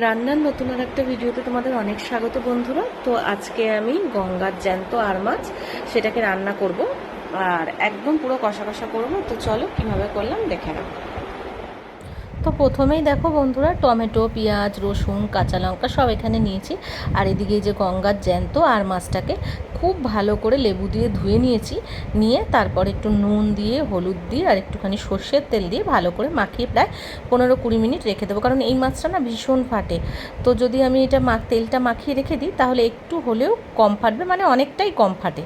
রান্নার নতুন আর একটা ভিডিওতে তোমাদের অনেক স্বাগত বন্ধুরা। তো আজকে আমি গঙ্গার জ্যান্ত আর মাছ, সেটাকে রান্না করব। আর একদম পুরো কষা কষা করব। তো চলো কীভাবে করলাম, দেখে নাও। তো প্রথমেই দেখো বন্ধুরা, টমেটো, পেঁয়াজ, রসুন, কাঁচা লঙ্কা সব এখানে নিয়েছি। আর এদিকে যে গঙ্গার জ্যান্ত আর মাছটাকে খুব ভালো করে লেবু দিয়ে ধুয়ে নিয়েছি। নিয়ে তারপর একটু নুন দিয়ে, হলুদ দিয়ে আর একটুখানি সর্ষের তেল দিয়ে ভালো করে মাখিয়ে প্রায় পনেরো কুড়ি মিনিট রেখে দেবো। কারণ এই মাছটা না ভীষণ ফাটে। তো যদি আমি এটা তেলটা মাখিয়ে রেখে দিই, তাহলে একটু হলেও কম ফাটবে মানে অনেকটাই কম ফাটে।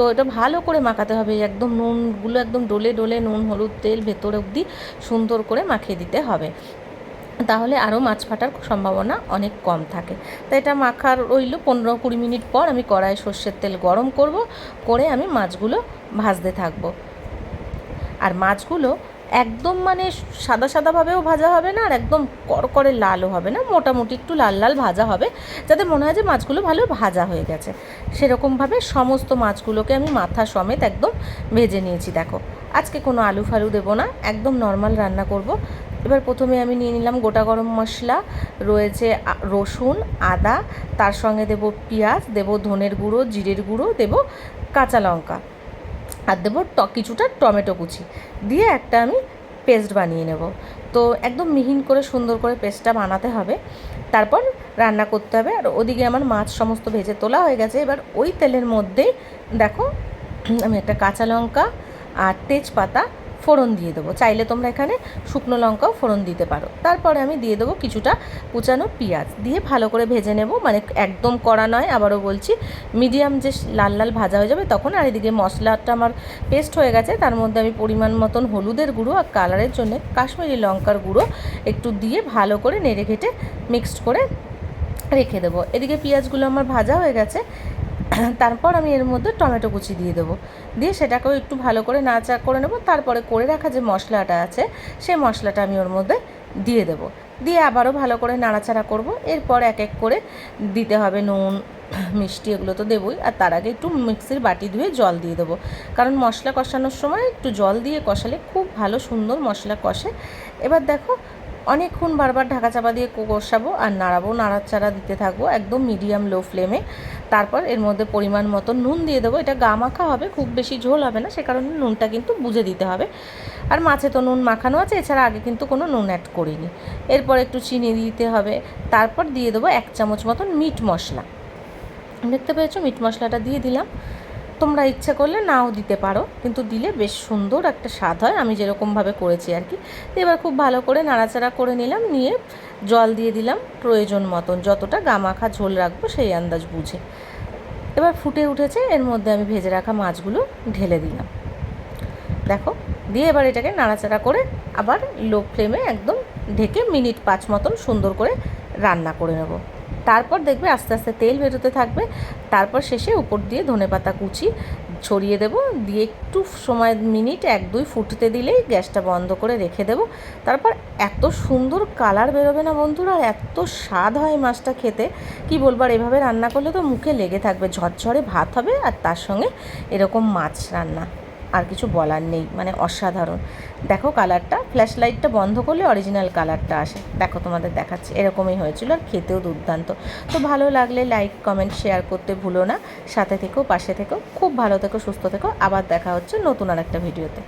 তো এটা ভালো করে মাখাতে হবে, একদম নুনগুলো একদম ডলে ডলে নুন, হলুদ তেল ভেতর অবধি সুন্দর করে মাখিয়ে দিতে হবে। তাহলে আরও মাছ ফাটার সম্ভাবনা অনেক কম থাকে। তো এটা মাখার রইল পনেরো কুড়ি মিনিট পর আমি কড়াই সর্ষের তেল গরম করব, করে আমি মাছগুলো ভাজতে থাকব। আর মাছগুলো একদম মানে সাদা সাদাভাবেও ভাজা হবে না, আর একদম করকরে লালও হবে না, মোটামুটি একটু লাল লাল ভাজা হবে। যাতে মনে হয় যে মাছগুলো ভালো ভাজা হয়ে গেছে। সেরকমভাবে সমস্ত মাছগুলোকে আমি মাথা সমেত একদম ভেজে নিয়েছি, দেখো। আজকে কোনো আলু ফালু দেবো না, একদম নর্মাল রান্না করব। এবার প্রথমে আমি নিয়ে নিলাম গোটা গরম মশলা, রয়েছে রসুন, আদা, তার সঙ্গে দেব পেঁয়াজ, দেব ধনের গুঁড়ো, জিরের গুঁড়ো, দেব কাঁচা লঙ্কা। আর দেবো ট কিছুটা টমেটো কুচি। দিয়ে একটা আমি পেস্ট বানিয়ে নেব। তো একদম মিহিন করে সুন্দর করে পেস্টটা বানাতে হবে। তারপর রান্না করতে হবে। আর ওদিকে আমার মাছ সমস্ত ভেজে তোলা হয়ে গেছে। এবার ওই তেলের মধ্যেই দেখো, আমি একটা কাঁচা লঙ্কা আর তেজপাতা ফোড়ন দিয়ে দেবো। চাইলে তোমরা এখানে শুকনো লঙ্কাও ফোড়ন দিতে পারো। তারপরে আমি দিয়ে দেবো কিছুটা কুচানো পেঁয়াজ। দিয়ে ভালো করে ভেজে নেব। মানে একদম কড়া নয়, আবারও বলছি। মিডিয়াম যে লাল লাল ভাজা হয়ে যাবে তখন আর এদিকে মশলাটা আমার পেস্ট হয়ে গেছে। তার মধ্যে আমি পরিমাণ মতন হলুদের গুঁড়ো আর কালারের জন্য কাশ্মীরি লঙ্কার গুঁড়ো একটু দিয়ে ভালো করে নেড়ে ঘেটে মিক্সড করে রেখে দেবো। এদিকে পেঁয়াজগুলো আমার ভাজা হয়ে গেছে। তারপর আমি এর মধ্যে টমেটো কুচি দিয়ে দেবো। দিয়ে সেটাকেও একটু ভালো করে নাচা করে নেব। তারপরে করে রাখা যে মশলাটা আছে, সেই মশলাটা আমি ওর মধ্যে দিয়ে দেবো। দিয়ে আবারও ভালো করে নাড়াচাড়া করব। এরপর এক এক করে দিতে হবে নুন, মিষ্টি, এগুলো তো দেবই। আর তার আগে একটু মিক্সির বাটি ধুয়ে জল দিয়ে দেবো। কারণ মশলা কষানোর সময় একটু জল দিয়ে কষালে খুব ভালো সুন্দর মশলা কষে। এবার দেখো অনেকক্ষণ বারবার ঢাকা চাপা দিয়ে কষাবো আর নাড়াবো, নাড়াচাড়া দিতে থাকব একদম মিডিয়াম লো ফ্লেমে তারপর এর মধ্যে পরিমাণ মতো নুন দিয়ে দেবো। এটা গা মাখা হবে, খুব বেশি ঝোল হবে না, সে কারণে নুনটা কিন্তু বুঝে দিতে হবে। আর মাছে তো নুন মাখানো আছে, এছাড়া আগে কিন্তু কোনো নুন অ্যাড করিনি। এরপর একটু চিনি দিতে হবে। তারপর দিয়ে দেবো এক চামচ মতন মিট মশলা। দেখতে পেয়েছ? মিট মশলাটা দিয়ে দিলাম। তোমরা ইচ্ছে করলে নাও দিতে পারো। কিন্তু দিলে বেশ সুন্দর একটা স্বাদ হয়। আমি যেরকমভাবে করেছি আর কি। এবার খুব ভালো করে নাড়াচাড়া করে নিলাম, নিয়ে জল দিয়ে দিলাম প্রয়োজন মতন। যতটা গামাখা ঝোল রাখব সেই আন্দাজ বুঝে। এবার ফুটে উঠেছে, এর মধ্যে আমি ভেজে রাখা মাছগুলো ঢেলে দিলাম। দেখো, দিয়ে এবার এটাকে নাড়াচাড়া করে আবার লো ফ্লেমে একদম ঢেকে মিনিট পাঁচ মতন সুন্দর করে রান্না করে নেব। তারপর দেখবে আস্তে আস্তে তেল বেরোতে থাকবে। তারপর শেষে উপর দিয়ে ধনেপাতা কুচি ছড়িয়ে দেব। দিয়ে একটু সময়, মিনিট, এক, দুই ফুটতে দিলেই গ্যাসটা বন্ধ করে রেখে দেব। তারপর এত সুন্দর কালার বেরোবে না বন্ধুরা, এত স্বাদ হয় মাছটা খেতে। কি বলব, আর এভাবে রান্না করলে তো মুখে লেগে থাকবে, ঝরঝরে ভাত হবে আর তার সঙ্গে এরকম মাছ রান্না। আর কিছু বলার নেই মানে অসাধারণ। দেখো কালারটা ফ্ল্যাশ লাইটটা বন্ধ করলে অরিজিনাল কালারটা আসে। দেখো তোমাদের দেখাচ্ছে, এরকমই হয়েছিল আর খেতেও দুর্দান্ত। তো ভালো লাগলে লাইক কমেন্ট শেয়ার করতে ভুলো না। সাথে থেকেও, পাশে থেকেও, খুব ভালো থেকো, সুস্থ থেকো। আবার দেখা হচ্ছে নতুন আর একটা ভিডিওতে